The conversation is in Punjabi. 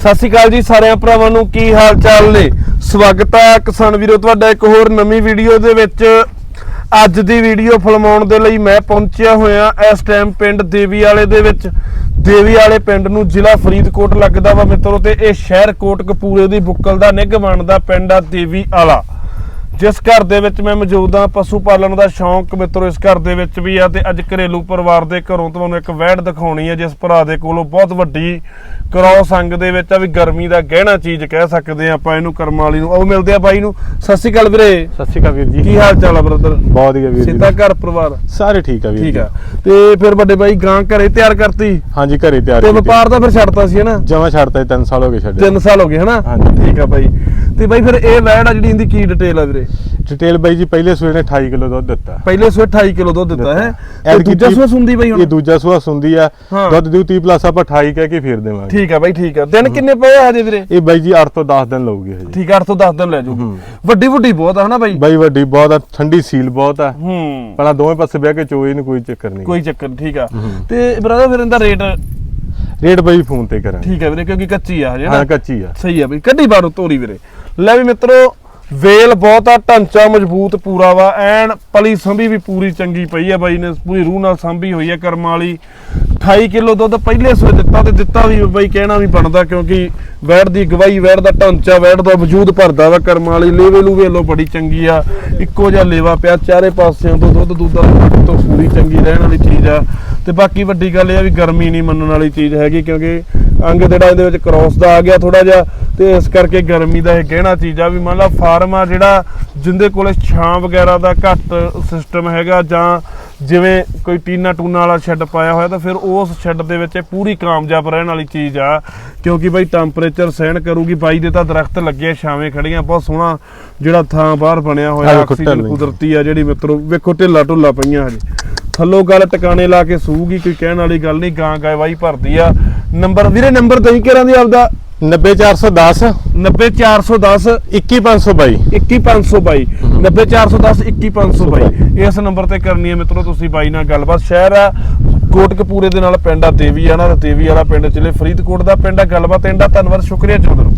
ਸਤਿ ਸ਼੍ਰੀ ਅਕਾਲ ਜੀ ਸਾਰਿਆਂ ਭਰਾਵਾਂ ਨੂੰ, ਕੀ ਹਾਲ ਚਾਲ ਨੇ? ਸਵਾਗਤ ਹੈ ਕਿਸਾਨ ਵੀਰੋ, ਤੁਹਾਡਾ ਇੱਕ ਹੋਰ ਨਵੀਂ ਵੀਡੀਓ ਦੇ ਵਿੱਚ। ਅੱਜ ਦੀ ਵੀਡੀਓ ਫਿਲਮਾਉਣ ਦੇ ਲਈ ਮੈਂ ਪਹੁੰਚਿਆ ਹੋਇਆ ਇਸ ਟਾਈਮ ਪਿੰਡ ਦੇਵੀ ਵਾਲੇ ਦੇ ਵਿੱਚ। ਦੇਵੀ ਵਾਲੇ ਪਿੰਡ ਨੂੰ ਜ਼ਿਲ੍ਹਾ ਫਰੀਦਕੋਟ ਲੱਗਦਾ ਵਾ ਮਿੱਤਰੋ ਤੇ ਇਹ ਸ਼ਹਿਰ ਕੋਟਕਪੂਰੇ ਦੀ ਬੁੱਕਲ ਦਾ ਨਿੱਘ ਬਣਦਾ ਪਿੰਡ ਆ ਦੇਵੀ ਵਾਲਾ ਜਿਸ ਘਰ ਦੇ ਵਿੱਚ ਮੈਂ ਮੌਜੂਦ ਹਾਂ ਪਸ਼ੂ ਪਾਲਣ ਦਾ ਸ਼ੌਂਕ ਮਿੱਤਰੋ ਇਸ ਘਰ ਦੇ ਵਿੱਚ ਵੀ ਆ ਤੇ ਅੱਜ ਘਰੇਲੂ ਪਰਿਵਾਰ ਦੇ ਘਰੋਂ ਤੁਹਾਨੂੰ ਇੱਕ ਵਹਿੜ ਦਿਖਾਉਣੀ ਹੈ ਜਿਸ ਭਰਾ ਦੇ ਕੋਲੋਂ ਬਹੁਤ ਵੱਡੀ ਕ੍ਰੋਸ ਅੰਗ ਦੇ ਵਿੱਚ ਆ ਵੀ ਗਰਮੀ ਦਾ ਗਹਿਣਾ ਚੀਜ਼ ਕਹਿ ਸਕਦੇ ਆ ਆਪਾਂ ਇਹਨੂੰ ਕਰਮ ਵਾਲੀ ਨੂੰ। ਉਹ ਮਿਲਦੇ ਆ ਬਾਈ ਨੂੰ। ਸਤਿ ਸ਼੍ਰੀ ਅਕਾਲ ਵੀਰੇ। ਸਤਿ ਸ਼੍ਰੀ ਅਕਾਲ ਵੀਰ ਜੀ। ਕੀ ਹਾਲ ਚਾਲ ਆ ਬ੍ਰਦਰ ਬਹੁਤ ਵਧੀਆ ਵੀਰ ਸਿੱਧਾ ਘਰ ਪਰਿਵਾਰ? ਸਾਰੇ ਠੀਕ ਆ ਵੀਰ ਠੀਕ ਆ। ਤੇ ਫਿਰ ਵੱਡੇ ਬਾਈ ਗਾਂ ਘਰੇ ਤਿਆਰ ਕਰਤੀ? ਹਾਂਜੀ ਘਰੇ ਤਿਆਰ ਤੇ ਵਪਾਰ ਦਾ ਫਿਰ ਛੱਡਤਾ ਸੀ ਹਨਾ ਜਮਾ ਛੱਡਤਾ 3 ਸਾਲ ਹੋ ਗਏ ਛੱਡੇ 3 ਸਾਲ ਹੋ ਗਏ ਹਨਾ ਹਾਂਜੀ। ਠੀਕ ਆ ਬਾਈ। ਤੇ ਬਾਈ ਫਿਰ ਇਹ ਵਹਿੜ ਆ ਜਿਹੜੀ ਇਹਦੀ ਕੀ ਡਿਟੇਲ ਆ ਵੀਰੇ? ਡਿਟੇਲ ਬਾਈ ਜੀ ਪਹਿਲੇ ਸੂਏ ਨੇ 28 ਕਿਲੋ ਦੁੱਧ ਦਿੱਤਾ। ਪਹਿਲੇ ਸੂਏ 28 ਕਿਲੋ ਦੁੱਧ ਦਿੱਤਾ ਹੈ? ਐਤਕੀ ਦੂਜਾ ਸੂਆ ਸੁੰਦੀ ਬਾਈ ਹੁਣ? ਇਹ ਦੂਜਾ ਸੂਆ ਸੁੰਦੀ ਆ। ਹਾਂ। ਦੁੱਧ ਦਿਉ 30 ਪਲੱਸ ਆਪਾਂ 28 ਕਹਿ ਕੇ ਫੇਰ ਦੇਵਾਂਗੇ। ਠੀਕ ਆ ਬਾਈ ਠੀਕ ਆ। ਦਿਨ ਕਿੰਨੇ ਪਏ ਆ ਹਜੇ ਵੀਰੇ? ਇਹ ਬਾਈ ਜੀ 8 ਤੋਂ 10 ਦਿਨ ਲਊਗੀ ਹਜੇ। ਠੀਕ ਆ 8 ਤੋਂ 10 ਦਿਨ ਲੈ ਹੂੰ। ਵੱਡੀ ਵੱਡੀ ਬਹੁਤ ਆ ਹਨਾ ਬਾਈ? ਬਾਈ ਵੱਡੀ ਬਹੁਤ ਆ ਠੰਡੀ ਸੀਲ ਬਹੁਤ ਆ। ਹੂੰ। ਪਹਿਲਾਂ ਦੋਵੇਂ ਪਾਸੇ ਬਹਿ ਕੇ ਚੋਈ ਨੂੰ ਕੋਈ ਚੱਕਰ ਨਹੀਂ। ਕੋਈ ਚੱਕਰ ਠੀਕ ਆ। ਹੂੰ। ਤੇ ਬ੍ਰਦਰ ਫਿਰ ਇਹਦਾ ਰੇਟ? ਰੇਟ ਬਾਈ ਫੋਨ ਤੇ ਕਰਾਂਗੇ। ਠੀਕ ਆ ਵੀਰੇ ਕਿਉਂਕਿ ਕੱਚੀ ਆ ਹਜੇ ਹਾਂ ਕੱਚੀ ਆ। ਸਹੀ ਆ ਬਈ ਕੱਢੀ ਬਾਹਰੋਂ ਤੋਰੀ ਵੀਰੇ। ਲੈ ਵੀ ਮਿੱਤਰੋ, ਵੇਲ ਬਹੁਤ ਆ, ਢਾਂਚਾ ਮਜ਼ਬੂਤ ਪੂਰਾ ਵਾ, ਐਨ ਪਲੀ ਸੰਭੀ ਵੀ ਪੂਰੀ ਚੰਗੀ ਪਈ ਆ ਬਾਈ ਨੇ, ਪੂਰੀ ਰੂਹ ਨਾਲ ਸੰਭੀ ਹੋਈ ਆ ਕਰਮਾਂ ਵਾਲੀ। 28 ਕਿਲੋ ਦੁੱਧ ਪਹਿਲੇ ਸਵੇ ਦਿੱਤਾ ਤੇ ਦਿੱਤਾ ਵੀ ਬਾਈ ਕਹਿਣਾ ਵੀ ਬਣਦਾ, ਕਿਉਂਕਿ ਵੈੜ ਦੀ ਗਵਾਈ ਵੈੜ ਦਾ ਢਾਂਚਾ, ਵੈੜ ਦਾ ਵਜੂਦ ਭਰਦਾ ਵਾ ਕਰਮਾਂ ਵਾਲੀ। ਲੇਵੇ ਲੂ ਵੇਲੋ ਬੜੀ ਚੰਗੀ ਆ, ਇੱਕੋ ਜਿਹਾ ਲੇਵਾ ਪਿਆ, ਚਾਰੇ ਪਾਸਿਆਂ ਤੋਂ ਦੁੱਧ ਦੁੱਧ ਤੋਂ ਪੂਰੀ ਚੰਗੀ ਰਹਿਣ ਵਾਲੀ ਚੀਜ਼ ਆ। ਤੇ ਬਾਕੀ ਵੱਡੀ ਗੱਲ ਇਹ ਆ ਵੀ ਗਰਮੀ ਨਹੀਂ ਮੰਨਣ ਵਾਲੀ ਚੀਜ਼ ਹੈਗੀ, ਕਿਉਂਕਿ ਅੰਗ ਜਿਹੜਾ ਇਹਦੇ ਵਿੱਚ ਕ੍ਰੋਸ ਦਾ ਆ ਗਿਆ ਥੋੜਾ ਜਿਹਾ ਤੇ ਇਸ ਕਰਕੇ ਗਰਮੀ ਦਾ ਇਹ ਗਹਿਣਾ ਚੀਜ਼ ਆ ਵੀ ਮੰਨ ਲਾ ਫਾਰਮ ਆ ਜਿਹੜਾ ਜਿੰਦੇ ਕੋਲੇ ਛਾਂ ਵਗੈਰਾ ਦਾ ਘੱਟ ਸਿਸਟਮ ਹੈਗਾ ਜਾਂ ਜਿਵੇਂ ਕੋਈ ਟੀਨਾ ਟੂਨਾ ਵਾਲਾ ਸ਼ੈੱਡ ਪਾਇਆ ਹੋਇਆ ਤਾਂ ਫਿਰ ਉਸ ਸ਼ੈੱਡ ਦੇ ਵਿੱਚ ਇਹ ਪੂਰੀ ਕਾਮਯਾਬ ਰਹਿਣ ਵਾਲੀ ਚੀਜ਼ ਆ ਕਿਉਂਕਿ ਬਾਈ ਟੈਂਪਰੇਚਰ ਸਹਿਣ ਕਰੂਗੀ ਬਾਈ ਦੇ ਤਾਂ ਦਰਖਤ ਲੱਗੇ ਛਾਵੇਂ ਖੜੀਆਂ ਬਹੁਤ ਸੋਹਣਾ ਜਿਹੜਾ ਥਾਂ ਬਾਹਰ ਬਣਿਆ ਹੋਇਆ ਆਕਸੀਜਨ ਕੁਦਰਤੀ ਆ ਜਿਹੜੀ ਮਿੱਤਰੋ ਵੇਖੋ ਢਿੱਲਾ ਢੁੱਲਾ ਪਈਆਂ ਹਜੇ। ਥੱਲੋਂ ਗੱਲ ਟਿਕਾਣੇ ਲਾ ਕੇ ਸੂਗੀ ਕੋਈ ਕਹਿਣ ਵਾਲੀ ਗੱਲ ਨਹੀਂ ਗਾਂ ਗਾਇ ਵਾਈ ਭਰਦੀ ਆ। ਨੰਬਰ ਵੀਰੇ ਨੰਬਰ ਦਈ ਕਰਾਂ ਦੀ ਆਪਦਾ? 90410 90410 21522 21522 90410 21522 ਇਸ ਨੰਬਰ ਤੇ ਕਰਨੀ ਹੈ ਮਿੱਤਰੋ ਤੁਸੀਂ ਬਾਈ ਨਾਲ ਗੱਲਬਾਤ। ਸ਼ਹਿਰ ਆ ਕੋਟਕਪੂਰੇ ਦੇ ਨਾਲ ਪਿੰਡ ਆ ਦੇਵੀ ਆ ਨਾ ਦੇਵੀ ਵਾਲਾ ਪਿੰਡ ਜ਼ਿਲ੍ਹੇ ਫਰੀਦਕੋਟ ਦਾ ਪਿੰਡ ਆ। ਗੱਲਬਾਤ ਇੰਦਾ ਧੰਨਵਾਦ ਸ਼ੁਕਰੀਆ ਚੌਧਰ